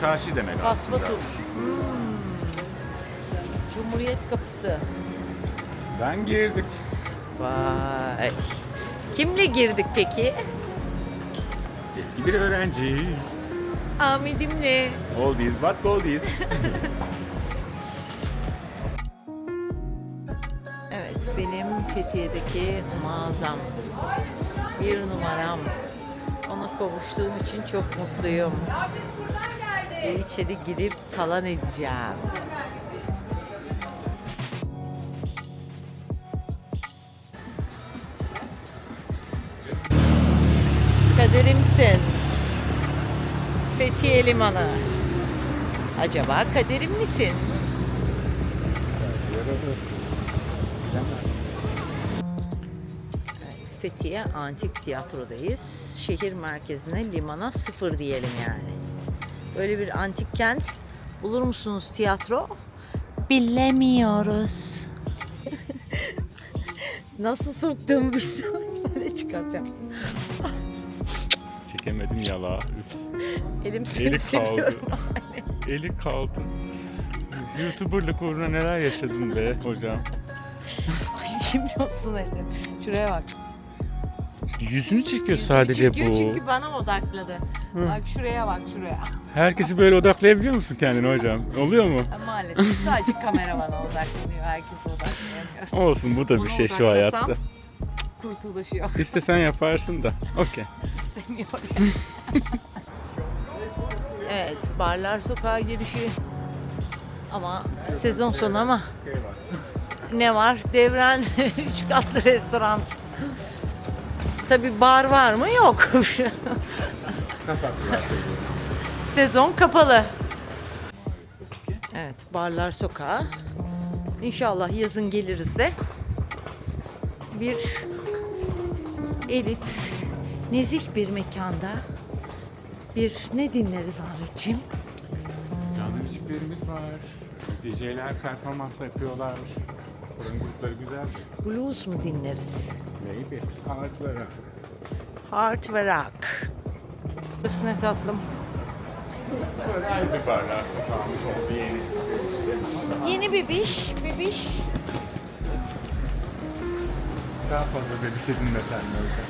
Çarşı demek aslında. Paspatur. Hmm. Cumhuriyet kapısı. Ben girdik. Vay. Kimle girdik peki? Eski bir öğrenci. Ahmet'imle. Oldies but goldies. Evet, benim Fethiye'deki mağazam. Bir numaram. Ona kavuştuğum için çok mutluyum. Ve içeri girip talan edeceğim. Kaderimsin. Fethiye Limanı. Acaba kaderim misin? Fethiye Antik Tiyatro'dayız. Şehir merkezine limana sıfır diyelim yani. Böyle bir antik kent bulur musunuz tiyatro? Bilemiyoruz. Nasıl soktuğumu bir böyle çıkaracağım. Çekemedim yala. Üf. Elim seni Eli kaldı. seviyorum. Eli kaldı. Youtuberlık uğruna neler yaşadın be hocam. Ay şimdi olsun elim. Şuraya bak. Yüzünü çekiyor Yüzümü sadece çekiyor bu. Çünkü bana odakladı. Hı. Bak şuraya bak şuraya. Herkesi böyle odaklayabiliyor musun kendini hocam? Oluyor mu? Maalesef sadece kamera bana odaklanıyor. Herkes odaklanamıyor. Olsun bu da bir Ona şey şu odaklasam- hayatta. Kurtuluş yok. İstesen yaparsın da. Okey. İstemiyorum. evet, Barlar Sokağı girişi. Ama sezon sonu ama ne var? Devren 3 katlı restoran. Tabi bar var mı? Yok. Sezon kapalı. Evet, Barlar Sokağı. İnşallah yazın geliriz de bir elit, nezih bir mekanda bir ne dinleriz Ahmetciğim? Canlı müziklerimiz var. DJ'ler performans yapıyorlar. Oranın grupları güzel. Blues mu dinleriz? Maybe. Ve rock. Burası ne tatlım. Böyle barlar sokağımız oldu yeni. Yeni bebiş, bebiş. Daha fazla şey dinlesen mi hocam?